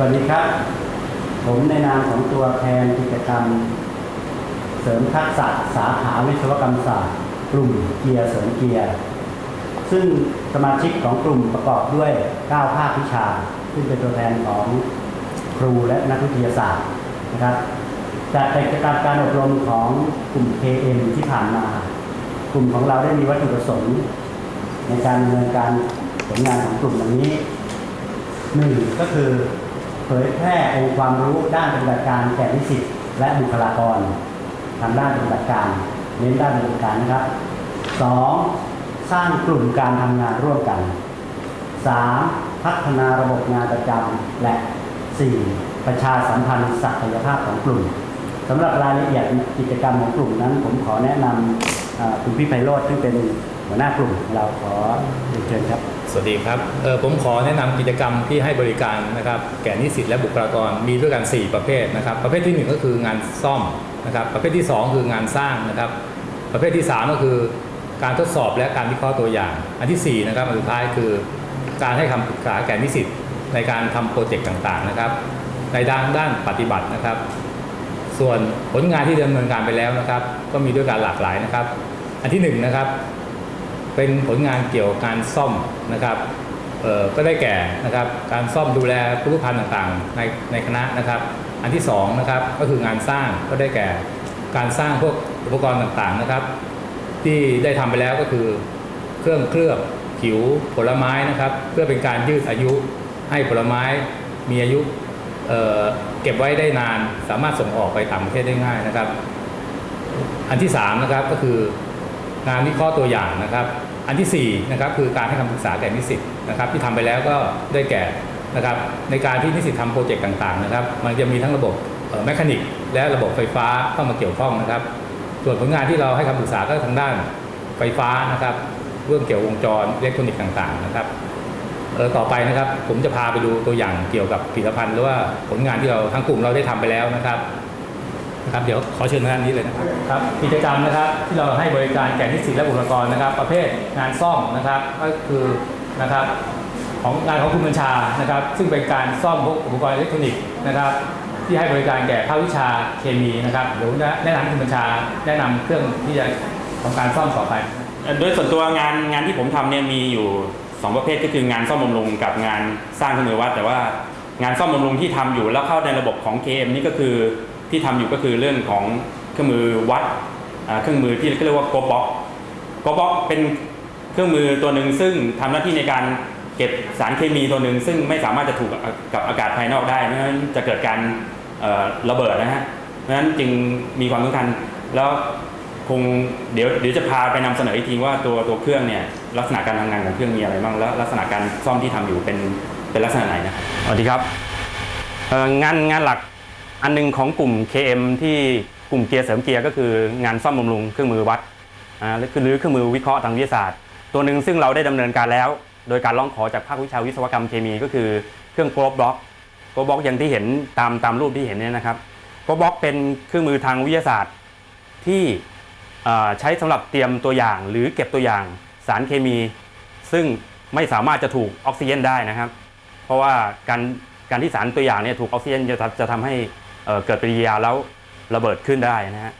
วัสดีครับ ผมในนามของตัวแทนกิจกรรม เสริมทักษะสาขาวิศวกรรมศาสตร์กลุ่มเกียร์เสริมเกียร์ ซึ่งสมาชิกของกลุ่มประกอบด้วย 9 ภาควิชา ซึ่งเป็นตัวแทนของครูและนักวิทยาศาสตร์นะครับจากกิจกรรมการอบรมของกลุ่ม KM ที่ผ่านมา กลุ่มของเราได้มีวัตถุประสงค์ ในการดำเนินการผลงานของกลุ่มดังนี้หนึ่งก็คือ ผยแพร่องค์ความรู้ด้านปฏิบัติการแก่นิสิตและบุคลากรทางด้านปฏิบัติการเน้นด้านปฏิบัติการนะครับสองสร้างกลุ่มการทำงานร่วมกันสามพัฒนาระบบงานประจำและสี่ประชาสัมพันธ์ศักยภาพของกลุ่มสำหรับรายละเอียดกิจกรรมของกลุ่มนั้น ผมขอแนะนำคุณพี่ไพโรธซึ่งเป็นหัวหน้ากลุ่มเราขอเชิญครับ สวัสดีครับเออผมขอแนะนำกิจกรรมที่ให้บริการนะครับแก่นิสิตและบุคลากรมีด้วยกัน 4 ประเภทนะครับ ประเภทที่ 1 ก็คืองานซ่อมนะครับ ประเภทที่ 2 คืองานสร้างนะครับ ประเภทที่ 3 ก็คือการทดสอบและการวิเคราะห์ตัวอย่าง อันทีสี่4นะครับอันสุดท้ายคือการให้คำปรึกษาแก่นิสิตในการทำโปรเจกต์ต่างๆนะครับ ในด้านด้านปฏิบัตินะครับ ส่วนผลงานที่ดำเนินการไปแล้วนะครับ ก็มีด้วยการหลากหลายนะครับ อันที่หนึ่งนะครับ เป็นผลงานเกี่ยวกับการซ่อมนะครับก็ได้แก่นะครับการซ่อมดูแลผลิตภัณฑ์ต่างๆในในคณะนะครับ อันที่สองนะครับก็คืองานสร้างก็ได้แก่การสร้างพวกอุปกรณ์ต่างๆนะครับ ที่ได้ทำไปแล้วก็คือเครื่องเคลือบผิวผลไม้นะครับ เพื่อเป็นการยืดอายุให้ผลไม้มีอายุเเก็บไว้ได้นานสามารถส่งออกไปต่างประเทศได้ง่ายนะครับ อันที่3นะครับก็คือ งานวิเคราะห์ตัวอย่างนะครับ อันที่4นะครับคือการให้คำปรึกษาแก่นิสิตนะครับ ที่ทำไปแล้วก็ได้แก่นะครับ ในการที่นิสิตทำโปรเจกต์ต่างๆนะครับ มันจะมีทั้งระบบแมคานิกและระบบไฟฟ้าเข้ามาเกี่ยวข้องนะครับ ส่วนผลงานที่เราให้คำปรึกษาก็ทางด้านไฟฟ้านะครับ เรื่องเกี่ยววงจรอิเล็กทรอนิกส์ต่างๆนะครับต่อไปนะครับผมจะพาไปดูตัวอย่างเกี่ยวกับผลิตภัณฑ์หรือว่าผลงานที่เราทั้งกลุ่มเราได้ทำไปแล้วนะครับ นะครับเดี๋ยวขอเชิญทานนี้เลยนะครับครับกิจกรรมนะครับที่เราให้บริการแก่นิสิตและบุคลากรนะครับ ประเภทงานซ่อมนะครับก็คือนะครับของงานของคุณบัญชานะครับ ซึ่งเป็นการซ่อมพวกอุปกรณ์อิเล็กทรอนิกส์นะครับ ที่ให้บริการแก่ภาควิชาเคมีนะครับเดี๋ยวแนะนำให้คุณบัญชาแนะนำเครื่องที่จะทำการซ่อมต่อไปโดยส่วนตัวงานงานที่ผมทำเนี่ยมีอยู่ 2 ประเภทก็คืองานซ่อมบำรุงกับงานสร้างเครื่องมือวัดแต่ว่างานซ่อมบำรุงที่ทำอยู่แล้วเข้าในระบบของ KM นี่ก็คือ ที่ทำอยู่ก็คือเรื่องของเครื่องมือวัดเครื่องมือที่เรียกว่าโกบ็อกโกบ็อกเป็นเครื่องมือตัวหนึ่งซึ่งทำหน้าที่ในการเก็บสารเคมีตัวหนึ่งซึ่งไม่สามารถจะถูกกับอากาศภายนอกได้เพราะฉะนั้นจะเกิดการระเบิดนะฮะเพราะฉะนั้นจึงมีความสำคัญแล้วคงเดี๋ยวเดี๋ยวจะพาไปนำเสนออีกทีว่าตัวตัวเครื่องเนี่ยลักษณะการทำงานของเครื่องมีอะไรบ้างแล้วลักษณะการซ่อมที่ทำอยู่เป็นเป็นลักษณะไหนนะสวัสดีครับงานงานหลัก อันหนึงของกลุ่ม KM ที่กลุ่มเกียร์เสริมเกียร์ก็คืองานซ่อมบำรุงเครื่องมือวัดอ่าหรือหรือเครื่องมือวิเคราะห์ทางวิทยาศาสตร์ ตัวหนึ่งซึ่งเราได้ดำเนินการแล้ว โดยการร้องขอจากภาควิชาวิศวกรรมเคมีก็คือเครื่องโกลบล็อกโกลบล็อกอย่างที่เห็นตามตามรูปที่เห็นเนี่ยนะครับโกลบล็อกเป็นเครื่องมือทางวิทยาศาสตร์ที่อ่อใช้สำหรับเตรียมตัวอย่าง หรือเก็บตัวอย่างสารเคมี ซึ่งไม่สามารถจะถูกออกซิเจนได้นะครับ เพราะว่าการการที่สารตัวอย่างเนี่ยถูกออกซิเจนจะจะทำให้ เเกิดปฏิกิริยาแล้วระเบิดขึ้นได้นะฮะ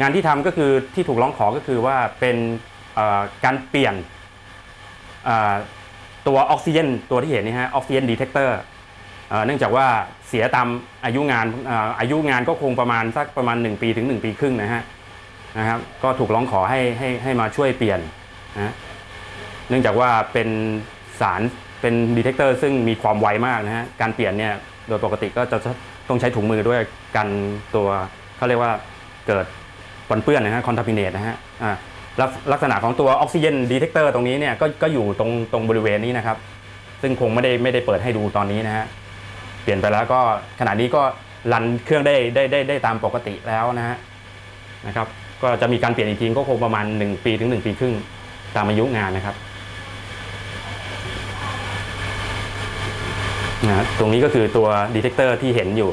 งานที่ทำก็คือที่ถูกร้องขอก็คือว่าเป็นการเปลี่ยนตัวออกซิเจนตัวที่เห็นนี่ฮะออกซิเจนดีเทคเตอร์เนื่องจากว่าเสียตามอายุงานอออายุงานก็คงประมาณสักประมาณ 1 ปีถึง 1 ปีครึ่งนะฮะนะครับก็ถูกร้องขอให้ให้ให้มาช่วยเปลี่ยนนะเนื่องจากว่าเป็นสารเป็นดีเทคเตอร์ซึ่งมีความไวมากนะฮะการเปลี่ยนเนี่ยโดยปกติก็จะ ต้องใช้ถุงมือด้วยกันตัวเขาเรียกว่าเกิดปนเปื้อนนะฮะคอนทามิเนตนะฮะอ่าลักลักษณะของตัวออกซิเจนดีเทคเตอร์ตรงนี้เนี่ยก็ก็อยู่ตรงตรงบริเวณนี้นะครับ ซึ่งคงไม่ได้ไม่ได้เปิดให้ดูตอนนี้นะฮะเปลี่ยนไปแล้วก็ขณะนี้ก็รันเครื่องได้ได้ได้ได้ตามปกติแล้วนะฮะนะครับ ก็จะมีการเปลี่ยนอีกทีก็คงประมาณ 1 ปีถึง 1 ปีครึ่งตามอายุงานนะครับ นะตรงนี้ก็คือตัวดีเทคเตอร์ที่เห็นอยู่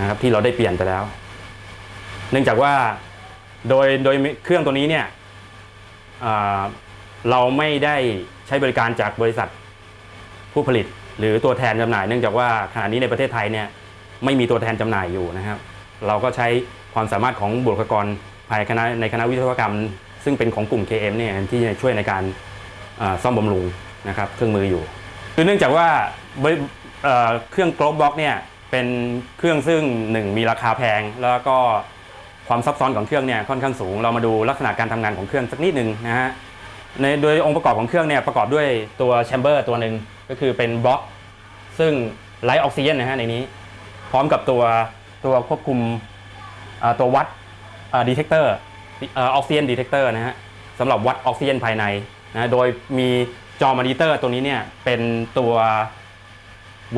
นะครับที่เราได้เปลี่ยนไปแล้ว เนื่องจากว่าโดยโดยเครื่องตัวนี้เนี่ยเราไม่ได้ใช้บริการจากบริษัทผู้ผลิต หรือตัวแทนจำหน่าย เนื่องจากว่าขณะนี้ในประเทศไทยเนี่ยไม่มีตัวแทนจำหน่ายอยู่นะครับ เราก็ใช้ความสามารถของบุคลากรภายคณะในคณะวิศวกรรม ซึ่งเป็นของกลุ่ม KM เนี่ยที่จะช่วยในการซ่อมบำรุงนะครับเครื่องมืออยู่ คือเนื่องจากว่าเเครื่อง Globe Box เนี่ยเป็นเครื่องซึ่งหนึ่งมีราคาแพง แล้วก็ความซับซ้อนของเครื่องเนี่ยค่อนข้างสูง เรามาดูลักษณะการทำงานของเครื่องสักนิดหนึ่งนะฮะในโดยองค์ประกอบของเครื่องเนี่ยประกอบด้วยตัวแชมเบอร์ตัวหนึ่งก็คือเป็นบล็อก ซึ่งไร้ออกซิเจนนะฮะในนี้ พร้อมกับตัวตัวควบคุมตัววัดดีเทคเตอร์ออกซิเจนดีเทคเตอร์นะฮะสำหรับวัดออกซิเจนภายในนะโดยมี จอมอนิเตอร์ตัวนี้เนี่ยเป็นตัว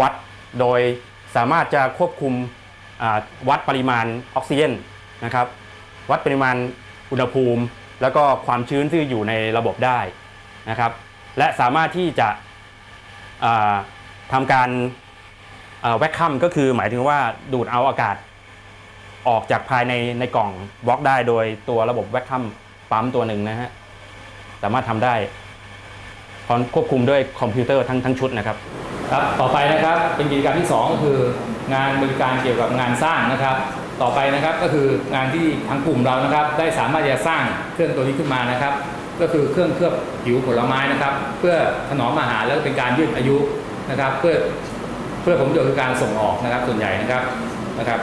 วัดโดยสามารถจะควบคุมวัดปริมาณออกซิเจนนะครับวัดปริมาณอุณหภูมิ แล้วก็ความชื้นที่อยู่ในระบบได้นะครับ และสามารถที่จะทำการแวคคัมก็คือหมายถึงว่าดูดเอาอากาศออกจากภายในในกล่องบล็อกได้โดยตัวระบบแวคคัมปั๊มตัวหนึ่งนะฮะสามารถทำได้ พร้อมควบคุมด้วยคอมพิวเตอร์ทั้งทั้งชุดนะครับครับต่อไปนะครับเป็นกิจกรรมที่ 2 ก็คืองานบริการเกี่ยวกับงานสร้างนะครับ ต่อไปนะครับก็คืองานที่ทางกลุ่มเรานะครับ ได้สามารถจะสร้างเครื่องตัวนี้ขึ้นมานะครับ ก็คือเครื่องเคลือบผิวผลไม้นะครับ เพื่อถนอมอาหารแล้วเป็นการยืดอายุนะครับ เพื่อเพื่อผลประโยชน์คือการส่งออกนะครับ ส่วนใหญ่นะครับนะครับ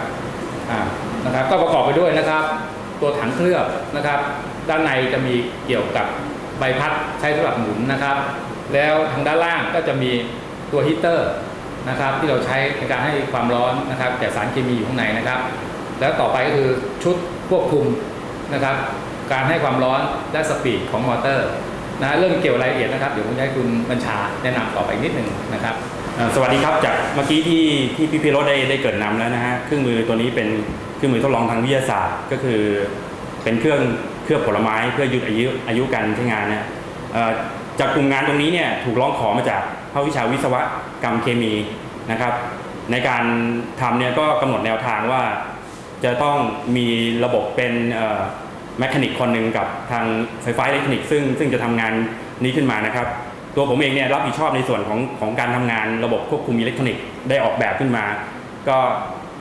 อ่านะครับ ก็ประกอบไปด้วยนะครับ ตัวถังเคลือบนะครับ ด้านในจะมีเกี่ยวกับ ใบพัดใช้สำหรับหมุนนะครับ แล้วทางด้านล่างก็จะมีตัวฮีเตอร์นะครับที่เราใช้ในการให้ความร้อนนะครับแต่สารเคมีอยู่ข้างในนะครับ แล้วต่อไปก็คือชุดควบคุมนะครับ การให้ความร้อนและสปีดของมอเตอร์นะเรื่องเกี่ยวรายละเอียดนะครับเดี๋ยวผมจะให้คุณบัญชาแนะนำต่อไปนิดหนึ่งนะครับสวัสดีครับจากเมื่อกี้ที่ที่พี่พิโรธได้ได้เกิดนำแล้วนะฮะเครื่องมือตัวนี้เป็นเครื่องมือทดลองทางวิทยาศาสตร์ก็คือ เป็นเครื่อง ลือบผลไม้เพื่อยืดอายุอายุการใช้งานเนี่ยจากกลุ่มงานตรงนี้เนี่ยถูกร้องขอมาจากภาควิชาวิศวกรรมเคมีนะครับ ในการทำเนี่ยก็กำหนดแนวทางว่า จะต้องมีระบบเป็นแมคานิกคนหนึ่งกับทางไฟฟ้าอิเล็กทรอนิกส์ซึ่งซึ่งจะทำงานนี้ขึ้นมานะครับ ตัวผมเองเนี่ยรับผิดชอบในส่วนของของการทำงานระบบควบคุมอิเล็กทรอนิกส์ได้ออกแบบขึ้นมา ก็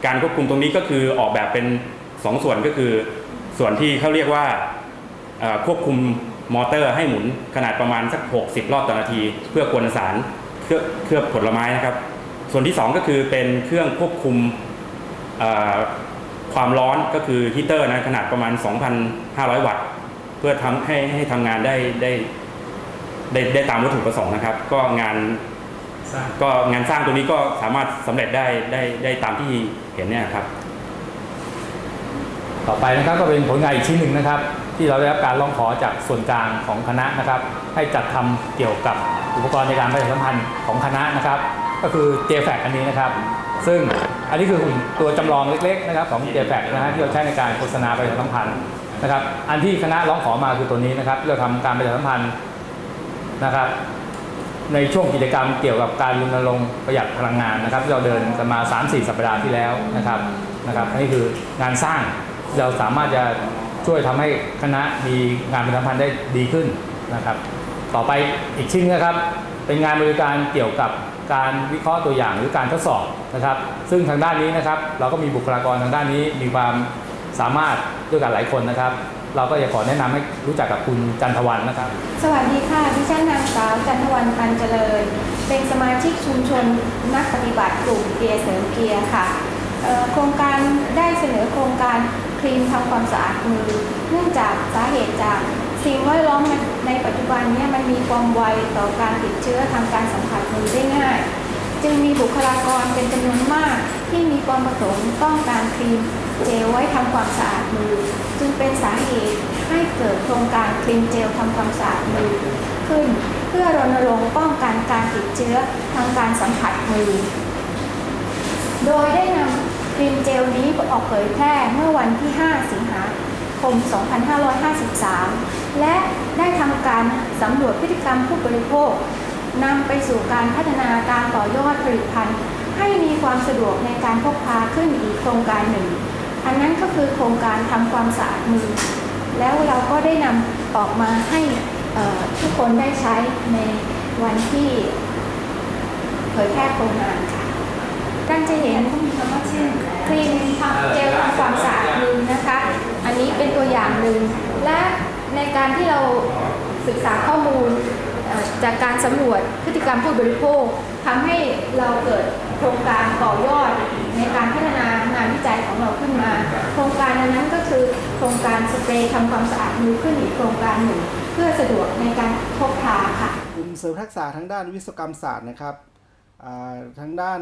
การควบคุมตรงนี้ก็คือออกแบบเป็น2ส่วนก็คือส่วนที่เขาเรียกว่า ควบคุมมอเตอร์ให้หมุนขนาดประมาณสัก 60 รอบต่อนาที เพื่อกวนสารเคลือบเคลือบผลไม้นะครับ ส่วนที่ 2 ก็คือเป็นเครื่องควบคุมเอ่อความร้อนก็คือฮีเตอร์นะขนาดประมาณ 2,500 วัตต์ เพื่อทำให้ให้ทำงานได้ได้ได้ได้ตามวัตถุประสงค์นะครับ ก็งานสร้างก็งานสร้างตัวนี้ก็สามารถสำเร็จได้ได้ได้ตามที่เห็นเนี่ยครับ ต่อไปนะครับก็เป็นผลงานอีกชิ้นหนึ่งนะครับ ที่เราได้รับการร้องขอจากส่วนกลางของคณะนะครับ ให้จัดทำเกี่ยวกับอุปกรณ์ในการประชาสัมพันธ์ของคณะนะครับ ก็คือ j f a c อันนี้นะครับ ซึ่งอันนี้คือตัวจำลองเล็กๆนะครับของ j f a c นะฮะที่เราใช้ในการโฆษณาประชาสัมพันธ์นะครับอันที่คณะร้องขอมาคือตัวนี้นะครับเราทำการประชาสัมพันธ์นะครับ ในช่วงกิจกรรมเกี่ยวกับการรณรงค์ประหยัดพลังงานนะครับที่เราเดินกันมา 3-4 สัปดาห์ที่แล้วนะครับนะครับนนี้คืองานสร้างเราสามารถจะ ช่วยทำให้คณะมีงานประชาสัมพันธ์ได้ดีขึ้นนะครับ ต่อไปอีกชิ้นนะครับ เป็นงานบริการเกี่ยวกับการวิเคราะห์ตัวอย่างหรือการทดสอบนะครับ ซึ่งทางด้านนี้นะครับ เราก็มีบุคลากรทางด้านนี้มีความสามารถด้วยกันหลายคนนะครับ เราก็อยากขอแนะนำให้รู้จักกับคุณจันทวันนะครับ สวัสดีค่ะดิฉันนางสาวจันทวันปันเจริญ เป็นสมาชิกชุมชนนักปฏิบัติกลุ่มเกียร์เสริมเกียร์ค่ะโครงการได้เสนอโครงการ ครีมทำความสะอาดมือ เนื่องจากสาเหตุจากสิ่งแวดล้อมในปัจจุบันนี้มันมีความไวต่อการติดเชื้อทางการสัมผัสมือได้ง่าย จึงมีบุคลากรเป็นจำนวนมาก ที่มีความประสงค์ต้องการครีมเจลไว้ทำความสะอาดมือ จึงเป็นสาเหตุให้เกิดโครงการครีมเจลทำความสะอาดมือขึ้น เพื่อรณรงค์ป้องกันการติดเชื้อทางการสัมผัสมือ โดยได้นำ ครีมเจลนี้ออกเผยแพร่เมื่อวันที่ 5 สิงหาคม 2553 และได้ทำการสำรวจพฤติกรรมผู้บริโภคนำไปสู่การพัฒนาการต่อยอดผลิตภัณฑ์ ให้มีความสะดวกในการพกพาขึ้นอีกโครงการหนึ่ง อันนั้นก็คือโครงการทำความสะอาดมือ แล้วเราก็ได้นำออกมาให้ทุกคนได้ใช้ในวันที่เผยแพร่โครงงานค่ะานจะเห็นมีคำว่าเช่นครีมทำเจลทำความสะอาดมือนะคะ อันนี้เป็นตัวอย่างหนึ่ง และในการที่เราศึกษาข้อมูลจากการสำรวจพฤติกรรมผู้บริโภคทำให้เราเกิดโครงการต่อยอดในการพัฒนางานวิจัยของเราขึ้นมา โครงการนั้นก็คือโครงการสเปรย์ทำความสะอาดมือขึ้นอีกโครงการหนึ่ง เพื่อสะดวกในการพกพาค่ะกลุ่มเสริมทักษะทางด้านวิศวกรรมศาสตร์นะครับทางด้าน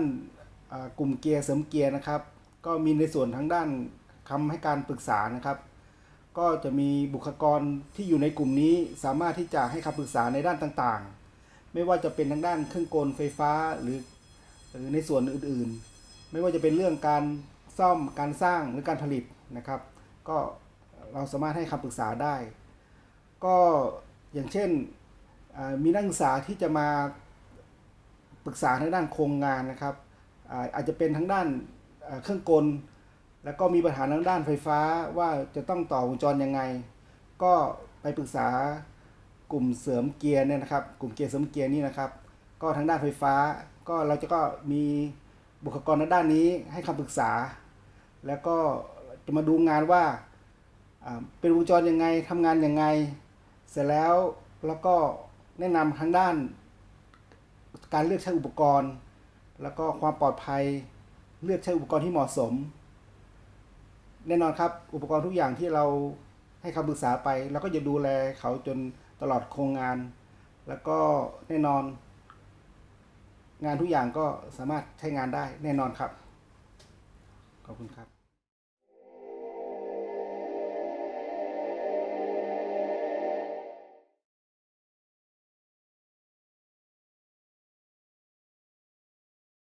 กลุ่มเกียร์เสริมเกียร์นะครับ ก็มีในส่วนทางด้านคำให้การปรึกษานะครับ ก็จะมีบุคลากรที่อยู่ในกลุ่มนี้สามารถที่จะให้คำปรึกษาในด้านต่างๆ ไม่ว่าจะเป็นทางด้านเครื่องกลไฟฟ้าหรือหรือในส่วนอื่นๆ ไม่ว่าจะเป็นเรื่องการซ่อมการสร้างหรือการผลิตนะครับ ก็เราสามารถให้คำปรึกษาได้ ก็อย่างเช่นมีนักศึกษาที่จะมาปรึกษาทางด้านโครงงานนะครับ อาจจะเป็นทางด้านเครื่องกล แล้วก็มีปัญหาทางด้านไฟฟ้าว่าจะต้องต่อวงจรยังไง ก็ไปปรึกษากลุ่มเสริมเกียร์เนี่ยนะครับ กลุ่มเกียร์เสริมเกียร์นี่นะครับ ก็ทางด้านไฟฟ้า ก็เราจะก็มีบุคลากรทางด้านนี้ให้คำปรึกษา แล้วก็จะมาดูงานว่าอ่าเป็นวงจรยังไงทำงานยังไง เสร็จแล้วแล้วก็แนะนำทางด้านการเลือกใช้อุปกรณ์ แล้วก็ความปลอดภัยเลือกใช้อุปกรณ์ที่เหมาะสม แน่นอนครับ อุปกรณ์ทุกอย่างที่เราให้คำปรึกษาไปเราก็จะดูแลเขาจนตลอดโครงงาน แล้วก็แน่นอน งานทุกอย่างก็สามารถใช้งานได้แน่นอนครับ ขอบคุณครับ